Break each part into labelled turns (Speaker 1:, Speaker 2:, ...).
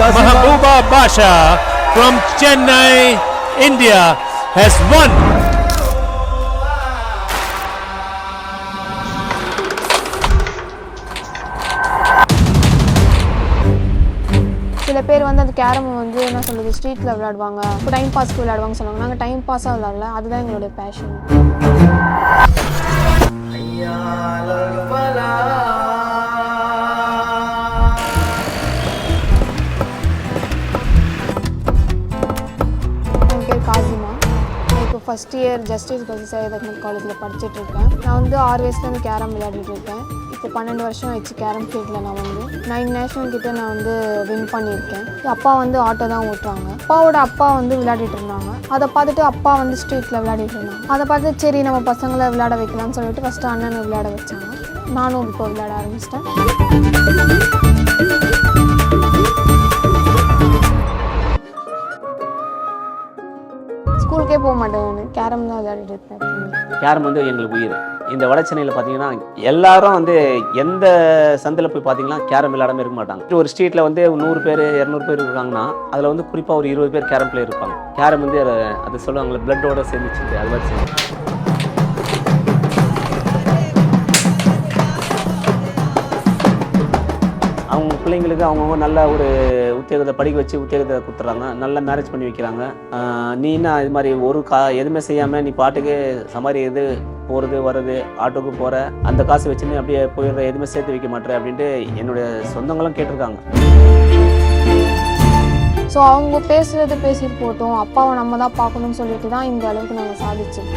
Speaker 1: Mahbuba Basha from Chennai, India has won.
Speaker 2: சில பேர் வந்து அந்த கேரம் வந்து என்ன சொல்றது ஸ்ட்ரீட்ல விளையாடுவாங்க டைம் பாஸ்க்கு விளையாடுவாங்க சொல்லுவாங்க நாங்கள் டைம் பாஸாக விளையாடல அதுதான் எங்களுடைய பேஷன் என் ஃபஸ்ட் இயர் ஜஸ்டிஸ் பசி சையத் காலேஜில் படிச்சுட்டு இருக்கேன் நான் வந்து ஆறு வயசுலேருந்து கேரம் விளையாடிட்டு இருக்கேன் இப்போ பன்னெண்டு வருஷம் ஆயிடுச்சு கேரம் ஃபீல்டில் நான் வந்து. நைன் நேஷனல் கிட்டே நான் வந்து வின் பண்ணியிருக்கேன். அப்பா வந்து ஆட்டோ தான் ஓட்டுறாங்க அப்பாவோட அப்பா வந்து விளையாடிட்டு இருந்தாங்க அதை பார்த்துட்டு அப்பா வந்து ஸ்ட்ரீட்டில் விளையாடிட்டு இருந்தாங்க அதை பார்த்து சரி நம்ம பசங்களை விளையாட வைக்கலாம்னு சொல்லிட்டு ஃபஸ்ட்டு அண்ணனை விளையாட வச்சாங்க. நானும் இப்போ விளையாட ஆரம்பிச்சிட்டேன். ஸ்கூலுக்கே போக மாட்டேன் நான். கேரம் தான் விளையாடிட்டு இருப்பேன்.
Speaker 3: கேரம் வந்து எங்களுக்கு உயிர். இந்த வட சென்னையில் பார்த்தீங்கன்னா எல்லாரும் வந்து எந்த சந்தில் போய் பார்த்தீங்கன்னா கேரம் விளையாடாம இருக்க மாட்டாங்க. ஒரு ஸ்ட்ரீட்டில் வந்து நூறு பேர் இரநூறு பேர் இருக்காங்கன்னா அதில் வந்து குறிப்பாக ஒரு இருபது பேர் கேரம் பிளேயர் இருப்பாங்க. கேரம் வந்து அதை அது சொல்லுவாங்களே பிளட்டோட சேர்ந்துச்சு அது மாதிரி சேர்ந்து. பிள்ளைங்களுக்கு அவங்கவுங்க நல்ல ஒரு உத்தியோகத்தை படிக்க வச்சு உத்தியோகத்தை கொடுத்துட்றாங்க. நல்ல மேரேஜ் பண்ணி வைக்கிறாங்க. நீ என்ன இது மாதிரி ஒரு கா எதுவுமே செய்யாமல் நீ பாட்டுக்கு சம்பாதிக்கிறது போகிறது வர்றது ஆட்டோக்கு போகிற அந்த காசு வச்சுன்னு அப்படியே போயிடுற எதுவுமே சேர்த்து வைக்க மாட்டேற அப்படின்ட்டு என்னுடைய சொந்தங்களும் கேட்டிருக்காங்க.
Speaker 2: ஸோ அவங்க பேசுகிறது பேசிட்டு போட்டோம் அப்பாவை நம்ம தான் பார்க்கணும்னு சொல்லிட்டு தான் இந்த அளவுக்கு நாங்கள் சாதிச்சோம்.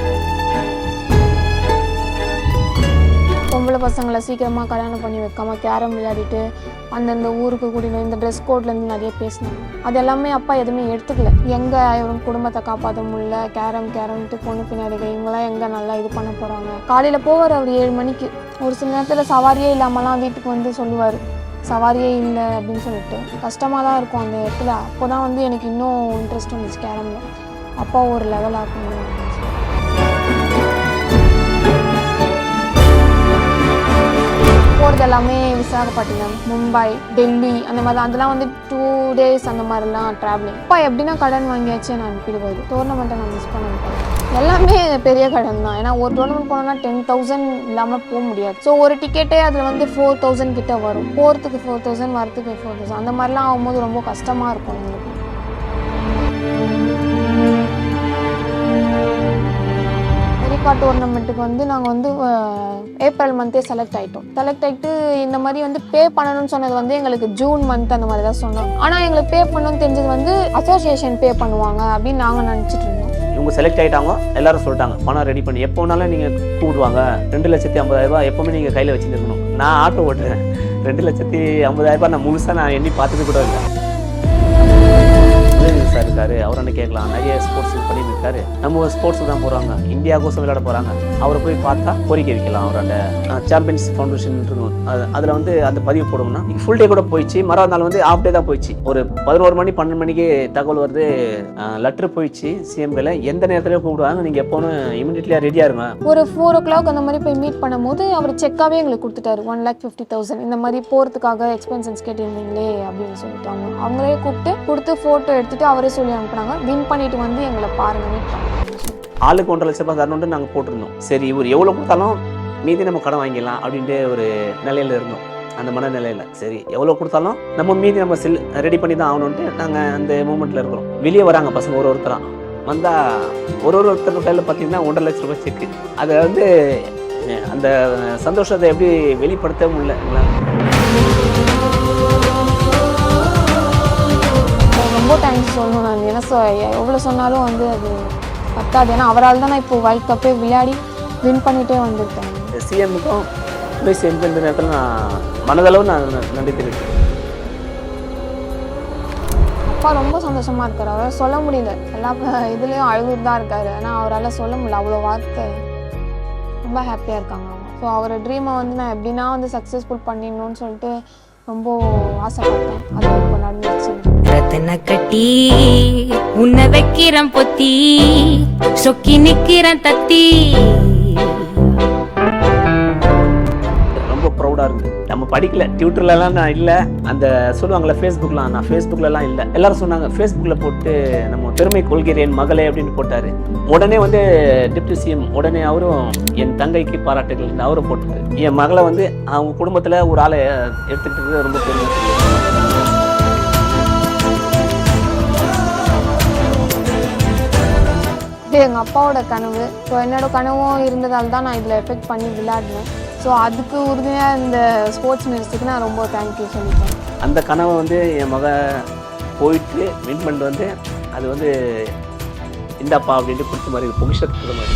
Speaker 2: பொம்பளை பசங்களை சீக்கிரமாக கல்யாணம் பண்ணி வைக்காம கேரம் விளையாடிட்டு அந்தந்த ஊருக்கு கூட்டிட்டு இந்த ட்ரெஸ் கோட்லேருந்து நிறைய பேசினாங்க அது எல்லாமே அப்பா எதுவுமே எடுத்துக்கல. எங்கே இவங்க குடும்பத்தை காப்பாற்ற முடியல கேரம் கேரம்ட்டு பொண்ணு பின்னாடிகள் இவங்களாம் எங்கே நல்லா இது பண்ண போகிறாங்க காலையில் போவார் அவர் ஏழு மணிக்கு. ஒரு சில நேரத்தில் சவாரியே இல்லாமலாம் வீட்டுக்கு வந்து சொல்லுவார். சவாரியே இல்லை அப்படின்னு சொல்லிட்டு. கஷ்டமாக தான் இருக்கும் அந்த இடத்துல. அப்போ தான் வந்து எனக்கு இன்னும் இன்ட்ரெஸ்ட் வந்துச்சு கேரமில். அப்பா ஒரு லெவல் ஆக்கணும் இது எல்லாமே விசாகப்பட்டினம் மும்பை டெல்லி அந்த மாதிரி. அதெல்லாம் வந்து டூ டேஸ் அந்த மாதிரிலாம் ட்ராவலிங் இப்போ எப்படின்னா கடன் வாங்கியாச்சு நான் அனுப்பிடுவது டோர்னமெண்ட்டை நான் மிஸ் பண்ண மாட்டேன். எல்லாமே பெரிய கடன் தான். ஏன்னா ஒரு டோர்னமெண்ட் போனோம்னா டென் தௌசண்ட் இல்லாமல் போக முடியாது. ஸோ ஒரு டிக்கெட்டே அதில் வந்து ஃபோர் தௌசண்ட் கிட்ட வரும். போகிறதுக்கு ஃபோர் தௌசண்ட் வரத்துக்கு ஃபோர் தௌசண்ட் அந்த மாதிரிலாம் ஆகும்போது ரொம்ப கஷ்டமாக இருக்கும் எங்களுக்கு அமெரிக்கா டோர்னமெண்ட்டுக்கு வந்து நாங்கள் வந்து ஏப்ரல் மந்த்தே செலக்ட் ஆகிட்டோம் செலக்ட் ஆகிட்டு இந்த மாதிரி வந்து பே பண்ணணும்னு சொன்னது வந்து எங்களுக்கு ஜூன் மந்த் அந்த மாதிரி தான் சொன்னோம். ஆனால் எங்களுக்கு பே பண்ணணும்னு தெரிஞ்சது வந்து அசோசியேஷன் பே பண்ணுவாங்க அப்படின்னு நாங்கள் நினச்சிட்டு இருந்தோம்.
Speaker 3: இவங்க செலக்ட் ஆகிட்டாங்க எல்லாரும் சொல்லிட்டாங்க பணம் ரெடி பண்ணி எப்போனாலும் நீங்கள் கூப்பிடுவாங்க. ரெண்டு லட்சத்தி ஐம்பதாயிரரூபா எப்போவுமே நீங்கள் கையில் வச்சுருக்கணும் நான் ஆட்டோ ஓட்டுறேன். ரெண்டு லட்சத்தி ஐம்பதாயிரரூபா நான் முழுசாக நான் எண்ணி பார்த்துட்டு கூட இல்லை. ஃபேமஸாக சார் இருக்காரு அவரை கேட்கலாம். நிறைய ஸ்போர்ட்ஸ் பண்ணிட்டு இருக்காரு. நம்ம ஸ்போர்ட்ஸ் தான் போகிறாங்க இந்தியாவுக்கும் விளையாட போகிறாங்க அவரை போய் பார்த்தா கோரிக்கை வைக்கலாம் அவரோட சாம்பியன்ஸ் ஃபவுண்டேஷன் இருக்கும் அதில் வந்து அந்த பதிவு போடுவோம்னா ஃபுல் டே கூட போயிடுச்சு. மறுநாள் நாள் வந்து ஆஃப் டே தான் போயிடுச்சு. ஒரு பதினோரு மணி பன்னெண்டு மணிக்கு தகவல் வருது. லெட்டர் போயிடுச்சு சிஎம்ல எந்த நேரத்துல கூப்பிடுவாங்க. நீங்கள் எப்போனும் இமீடியட்லியாக ரெடியாக இருங்க.
Speaker 2: ஒரு ஃபோர் ஓ கிளாக் அந்த மாதிரி போய் மீட் பண்ணும்போது அவர் செக்காகவே எங்களுக்கு கொடுத்துட்டாரு. ஒன் லேக் ஃபிஃப்டி தௌசண்ட் இந்த மாதிரி போகிறதுக்காக எக்ஸ்பென்சஸ் கேட்டிருந்தீங்களே அப்படின்னு சொல்லிட்டாங்க அவங்களே கூப்பிட்டு கொடுத்து ஃபோட்டோ எடுத்துட்டு அவர் சொல்லி அனுப்புனாங்க. வின் பண்ணிட்டு வந்து எங்களை பாருங்க மீட்
Speaker 3: ஆளுக்கு ஒன்றரை லட்சம் ரூபாய் தரணுன்ட்டு நாங்கள் போட்டிருந்தோம். சரி இவர் எவ்வளோ கொடுத்தாலும் மீதி நம்ம கடன் வாங்கிடலாம் அப்படின்ட்டு ஒரு நிலையில இருந்தோம். அந்த மனநிலையில். சரி எவ்வளோ கொடுத்தாலும் நம்ம மீதி நம்ம செல் ரெடி பண்ணி தான் ஆகணுன்ட்டு நாங்கள் அந்த மூமெண்ட்டில் இருக்கிறோம். வெளியே வராங்க பசங்க ஒரு ஒருத்தராக வந்தால் ஒரு ஒரு ஒருத்தர் கையில் பார்த்தீங்கன்னா ஒன்றரை லட்ச ரூபாய் செக்கு அதை வந்து அந்த சந்தோஷத்தை எப்படி வெளிப்படுத்த முடியல? எங்களால்
Speaker 2: சொ எவ்வளோ சொன்னாலும் வந்து அது பத்தாது. ஏன்னா அவரால் தான் நான் இப்போ வேர்ல்ட் கப்பே விளையாடி வின் பண்ணிட்டே வந்திருக்கேன்.
Speaker 3: சிஎம்முக்கும் துணை சிஎம்க்கு இந்த நேரத்தில் நான் மனதளவு நான் நன்றி தெரிவிக்கிறேன்
Speaker 2: அப்பா ரொம்ப சந்தோஷமா இருக்காரு. அவரால் சொல்ல முடியல. எல்லா இதுலயும் அழுகுட்டு தான் இருக்காரு. ஆனால் அவரால் சொல்ல முடியல. அவ்வளோ வார்த்தை. ரொம்ப ஹாப்பியாக இருக்காங்க அவங்க. ஸோ அவர் ட்ரீமை வந்து நான் எப்படின்னா வந்து சக்ஸஸ்ஃபுல் பண்ணிடணும்னு சொல்லிட்டு ரொம்ப ஆசைப்பட்டேன். அது இப்போ நடந்துச்சு
Speaker 4: ரத்தன கட்டி உன்னை வைக்கிறேன் பொத்தி சொக்கி நிக்கிறேன் தத்தி.
Speaker 3: ரொம்ப ப்ரௌடாக இருக்குது நம்ம படிக்கல. ட்விட்டர்லலாம் நான் இல்லை. அந்த சொல்லுவாங்கள்ல ஃபேஸ்புக்லாம் நான் ஃபேஸ்புக்லலாம் இல்லை. எல்லாரும் சொன்னாங்க ஃபேஸ்புக்கில் போட்டு நம்ம பெருமை கொள்கிறேன் மகளே அப்படின்னு போட்டார். உடனே வந்து டிப்டி சிஎம் உடனே அவரும் என் தங்கைக்கு பாராட்டுகள் அவரும் போட்டார் என் மகளை வந்து அவங்க குடும்பத்தில் ஒரு ஆளை எடுத்துக்கிட்டது ரொம்ப பெருமை.
Speaker 2: இது எங்கள் அப்பாவோட கனவு. ஸோ என்னோடய கனவும் இருந்ததால் தான் நான் இதில் எஃபெக்ட் பண்ணி விளையாடினேன். ஸோ அதுக்கு உறுதுணையாக இந்த ஸ்போர்ட்ஸ் மினிஸ்டருக்கு நான் ரொம்ப தேங்க்யூ சொல்லிட்டேன்.
Speaker 3: அந்த கனவை வந்து என் மக போயிட்டு வின் பண்ணிட்டு வந்து அது வந்து இந்தாப்பா அப்படின்ட்டு கொடுத்த மாதிரி பொக்கிஷத்துக்கு மாதிரி.